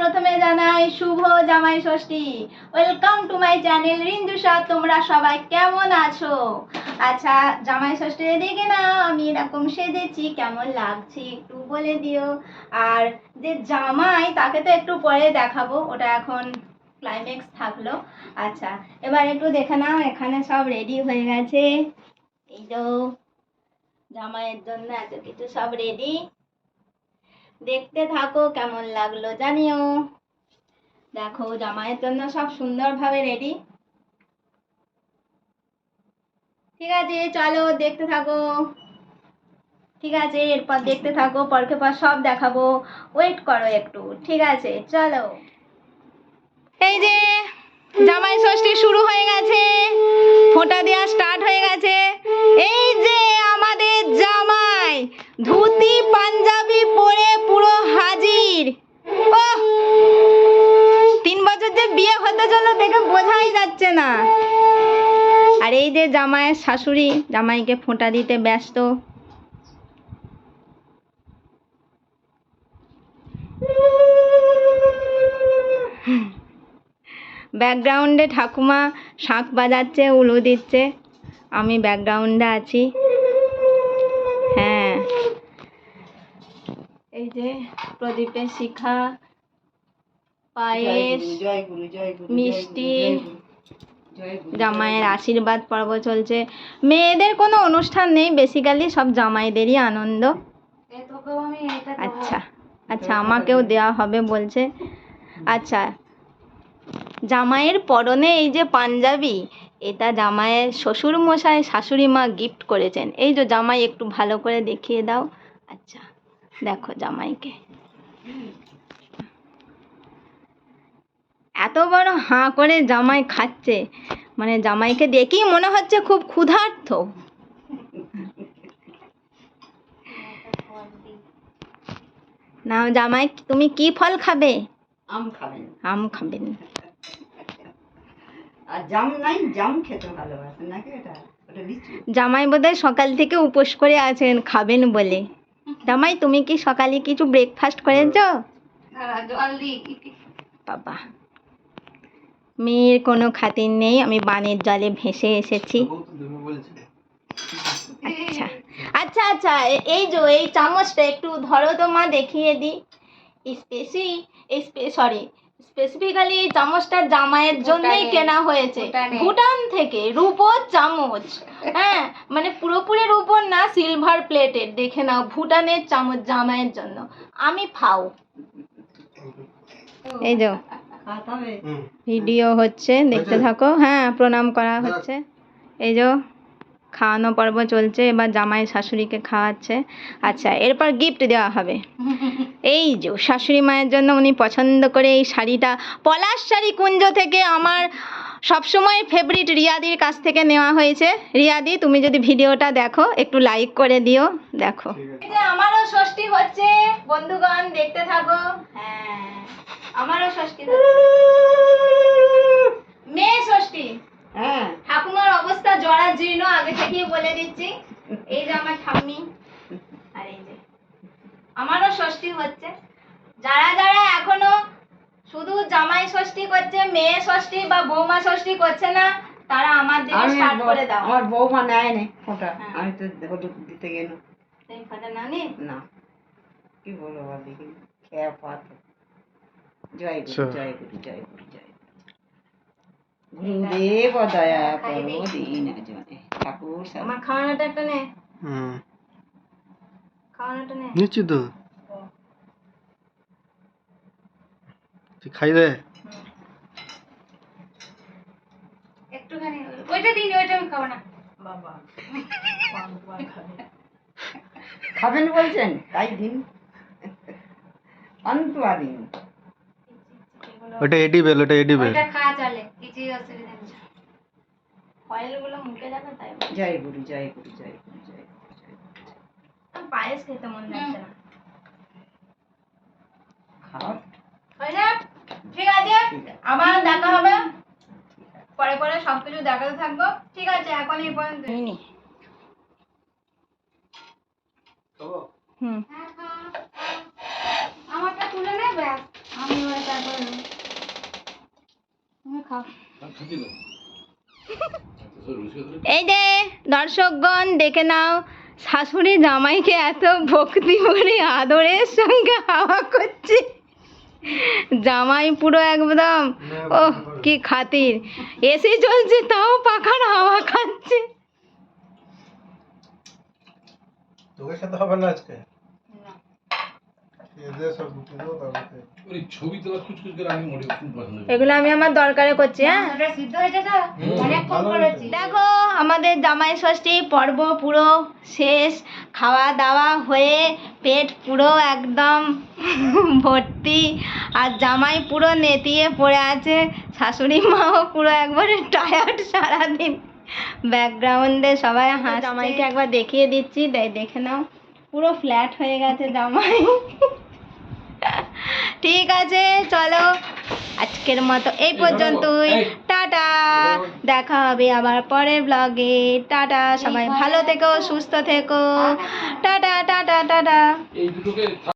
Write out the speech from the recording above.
প্রথমে জানাই শুভ Jamai Shashthi. Welcome to my channel Rindusha. তোমরা সবাই কেমন আছো? আচ্ছা জামাই ষষ্ঠী দিকে না, আমি এরকম সেজেছি, কেমন লাগছে একটু বলে দিও। আর যে জামাই, তাকে তো একটু পরে দেখাবো, ওটা এখন ক্লাইম্যাক্স থাকল। আচ্ছা এবার একটু দেখে নাও, এখানে সব রেডি হয়ে গেছে। এই তো, জামাইয়ের জন্য এত কিছু সব রেডি দেখতে থাকো কেমন লাগল জানিও। দেখো, জামাইয়ের জন্য সব সুন্দরভাবে রেডি ঠিক আছে, চলো দেখতে থাকো। ঠিক আছে, এরপর দেখতে থাকো, পরকে পর সব দেখাবো। ওয়েট করো একটু, ঠিক আছে, চলো। এই যে, জামাই ষষ্ঠী শুরু হয়ে গেছে। ফোঁটা দেওয়া স্টার্ট হয়ে গেছে। এই যে আমাদের জামাই, ধুতি, পাঞ্জাবি দেখে বোঝাই যাচ্ছে না। আর এই যে জামাইয়ের শাশুড়ি, জামাইকে ফোঁটা দিতে ব্যস্ত। ব্যাকগ্রাউন্ডে ঠাকুমা শাঁখ বাজাচ্ছে, উলু দিচ্ছে। আমি ব্যাকগ্রাউন্ডে আছি। হ্যাঁ। এই যে প্রদীপের শিখা পায়েস জয় গুরু জয় গুরু মিষ্টি, জামাইয়ের আশীর্বাদ পর্ব চলছে। মেয়েদের কোনো অনুষ্ঠান নেই বেসিক্যালি সব জামাইদেরই আনন্দ। আচ্ছা আচ্ছা আমাকেও দেওয়া হবে বলছে। আচ্ছা জামাইয়ের পরনে এই যে পাঞ্জাবি এটা জামাইয়ের শ্বশুর মশাই শাশুড়ি মা গিফট করেছেন। এই যে জামাই একটু ভালো করে দেখিয়ে দাও। আচ্ছা দেখো জামাইকে। এত বড় হাঁ করে জামাই খাচ্ছে। মানে জামাইকে দেখেই মনে হচ্ছে খুব ক্ষুধার্থ না জামাই তুমি কি ফল খাবে? আম খাবেন আম খাবেন আর জাম নাই জাম খেতে ভালোবাসেন নাকি এটা? জামাই বোধহয় সকাল থেকে উপোস করে আছেন খাবেন বলে। জামাই তুমি কি সকালে কিছু ব্রেকফাস্ট করেছ? বাবা। মেয়ের কোনো খাতির নেই আমি বানের জলে ভেসে এসেছি। আচ্ছা আচ্ছা আচ্ছা এই যে এই চামচটা একটু ধরো তো মা দেখিয়ে দিই স্পেসি সরি স্পেসিফিক্যালি এই চামচটা জামাইয়ের জন্যই কেনা হয়েছে। ভুটান। থেকে রূপোর চামচ। হ্যাঁ মানে পুরোপুরি রূপোর না সিলভার প্লেটের দেখে নাও ভুটানের চামচ জামাইয়ের জন্য। আমি ফাও। এই যে ভিডিও হচ্ছে দেখতে থাকো। হ্যাঁ প্রণাম করা হচ্ছে। এই যে খাওয়ানো পর্ব চলছে এবার জামাই শাশুড়িকে খাওয়াচ্ছে। আচ্ছা এরপর গিফট দেওয়া হবে। এই যে শাশুড়ি মায়ের জন্য উনি পছন্দ করে এই শাড়িটা পলাশ শাড়ি কুঞ্জ থেকে আমার সবসময় ফেভারিট রিয়াদির কাছ থেকে নেওয়া হয়েছে। রিয়াদি তুমি যদি ভিডিওটা দেখো একটু লাইক করে দিও। দেখো। আমারও ষষ্ঠী হচ্ছে। বন্ধুগণ দেখতে থাকো। আমারও ষষ্ঠী মেয়ে ষষ্ঠী। হ্যাঁ। ঠাকুমার অবস্থা জরা জীর্ণ আগে থেকেই বলে দিচ্ছি। এই যে আমার ঠাম্মি আর এই যে। আমারও ষষ্ঠী হচ্ছে। যারা যারা এখনও শুধু জামাই ষষ্ঠী করছে মেয়ে ষষ্ঠী বা বৌমা ষষ্ঠী করছে না তারা আমার দিকে স্টার্ট করে দাও। আমার বৌমা নেয় নে ফোঁটা। হ্যাঁ। আমি তো হলুদ দিতে গেল তুমি নাও না। কি বলব দেখি। খেয়া পাত। জয় গুরু। জয় গুরু জয় গুরু জয় গুরু। গুরুদেব দয়া করো দিন জনে ঠাকুর আমার খাওয়ানোটা একটা নে। হুম। খাওয়ানোটা নে। নিচ্ছি তো। তুই খাই দে। একটুখানি ওইটা দিন ওইটা আমি খাব না। বাবা খাবেন বলছেন তাই দিন। অন্তুয়া দিন ওটা এডিবেল ওটা এডিবেল ওইটা খাওয়া চলে কিছুই অসুবিধা নেই। ফয়েলগুলো মুখে যাবে তাই। জয় গুরু জয় গুরু জয় গুরু জয় পায়েস খেতে মন যাচ্ছে না। খাও। ঠিক আছে। আবার দেখা হবে। পরে পরে সবকিছু দেখাতে থাকব। ঠিক আছে এখন এই পর্যন্ত। হুম। আমারটা তুলে নে ব্যাস আমি ওটা করে খাও। এই যে দর্শকগণ দেখে নাও শাশুড়ি জামাইকে এত ভক্তি করে আদরের সঙ্গে হাওয়া করছে। জামাই পুরো একদম ও কি খাতির। এসি চলছে তাও পাখার হাওয়া খাচ্ছে। তোকে খেতে হবে না আজকে? এগুলো আমি আমার দরকারে করছি হ্যাঁ? করেছি দেখো আমাদের জামাই ষষ্ঠী পর্ব পুরো শেষ খাওয়া দাওয়া হয়ে পেট পুরো একদম ভর্তি আর জামাই পুরো নেতিয়ে পড়ে আছে শাশুড়ি মাও পুরো একবারে টায়ার্ড সারাদিন। ব্যাকগ্রাউন্ডে সবাই হাঁ জামাইকে একবার দেখিয়ে দিচ্ছি দেখে নাও। পুরো ফ্ল্যাট হয়ে গেছে জামাই। ঠিক আছে চলো। আজকের মতো এই পর্যন্তই। টাটা। দেখা হবে আবার পরের ব্লগে টাটা সবাই ভালো থেকো সুস্থ থেকো। Tata tata tata.